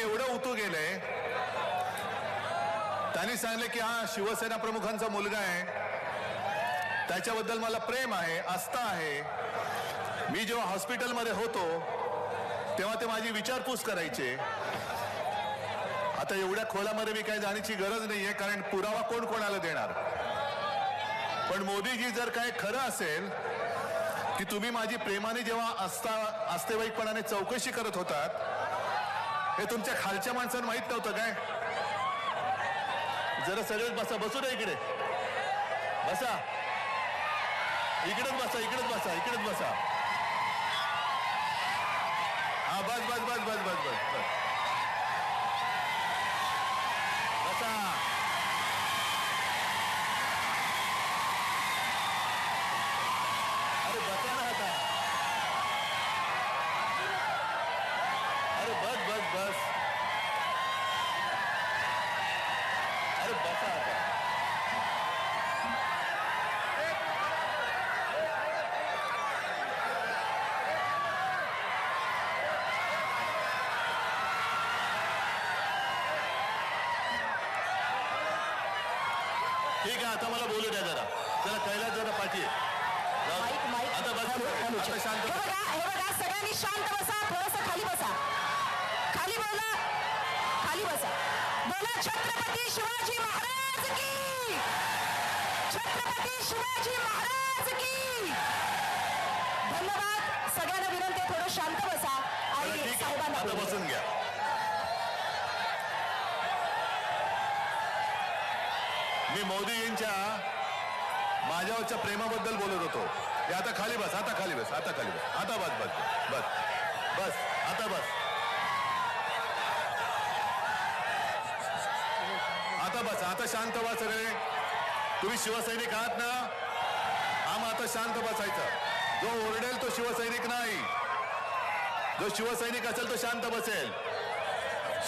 एवढं उतू गेलंय. त्यांनी सांगितलं की हा शिवसेना प्रमुखांचा मुलगा आहे. त्याच्याबद्दल मला प्रेम आहे आस्था आहे. मी जेव्हा हॉस्पिटलमध्ये होतो तेव्हा ते माझी विचारपूस करायचे. आता एवढ्या खोलामध्ये मी काही जाण्याची गरज नाहीये कारण पुरावा कोण कोणाला देणार? पण मोदीजी जर काय खरं असेल की तुम्ही माझी प्रेमाने जेव्हा आस्था आस्तेवाईकपणाने चौकशी करत होतात हे तुमच्या खालच्या माणसांना माहीत नव्हतं काय? जरा सगळेच बसा बसू द्या इकडे. बसा. इकडेच बसा इकडेच बसा इकडेच बसा. ठीक आहे आता मला बोलू द्या जरा. जरा कैलास जरा पाठी आता बस. आता शांत बसा. सगळ्यांनी शांत बसा थोडस खाली बसा. खाली बोला. खाली बसा. बोला छत्रपती शिवाजी महाराज की. छत्रपती शिवाजी महाराज की. धन्यवाद. सगळ्यांना विनंती आहे, थोडं शांत बसा. आणि ठीक आहे. साहेबांना आता बोलू द्या. बसून घ्या. मी मोदीजींच्या माझ्यावरच्या प्रेमाबद्दल बोलत होतो. हे आता खाली बस आता खाली बस आता खाली बस. आता बस बस बस. बस आता बस. आता बस आता शांत व्हा सगळे. तुम्ही शिवसैनिक आहात ना? हा मग आता शांत बसायचं. जो ओरडेल तो शिवसैनिक नाही. जो शिवसैनिक असेल तो शांत बसेल.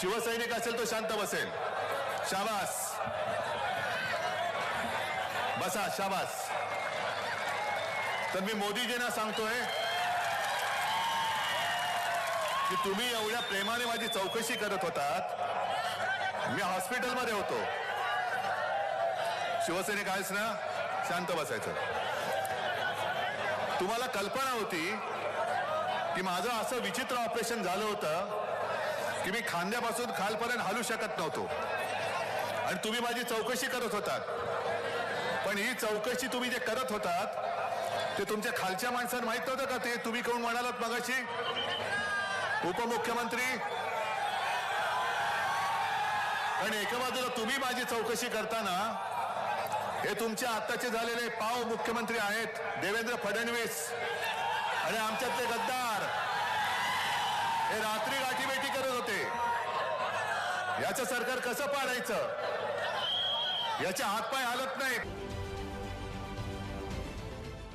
शिवसैनिक असेल तो शांत बसेल. शाबास. बसा शाबास. तर मी मोदीजींना सांगतोय की तुम्ही एवढ्या प्रेमाने माझी चौकशी करत होतात. मी हॉस्पिटलमध्ये होतो. शिवसैनिक आहेस ना? शांत बसायचं. तुम्हाला कल्पना होती की माझं असं विचित्र ऑपरेशन झालं होतं की मी खांद्यापासून खालपर्यंत हलू शकत नव्हतो. आणि तुम्ही माझी चौकशी करत होतात. पण ही चौकशी तुम्ही जे करत होतात ते तुमच्या खालच्या माणसांना माहीत नव्हतं का ते? तुम्ही कोण म्हणालात मगाशी? उपमुख्यमंत्री? आणि एका बाजूला तुम्ही माझी चौकशी करताना हे तुमचे आत्ताचे झालेले पाव मुख्यमंत्री आहेत देवेंद्र फडणवीस आणि आमच्यातले गद्दार. हे रात्री गाठीबेटी करत होते. याचं सरकार कसं पाडायचं? याचे हातपाय हालत नाहीत.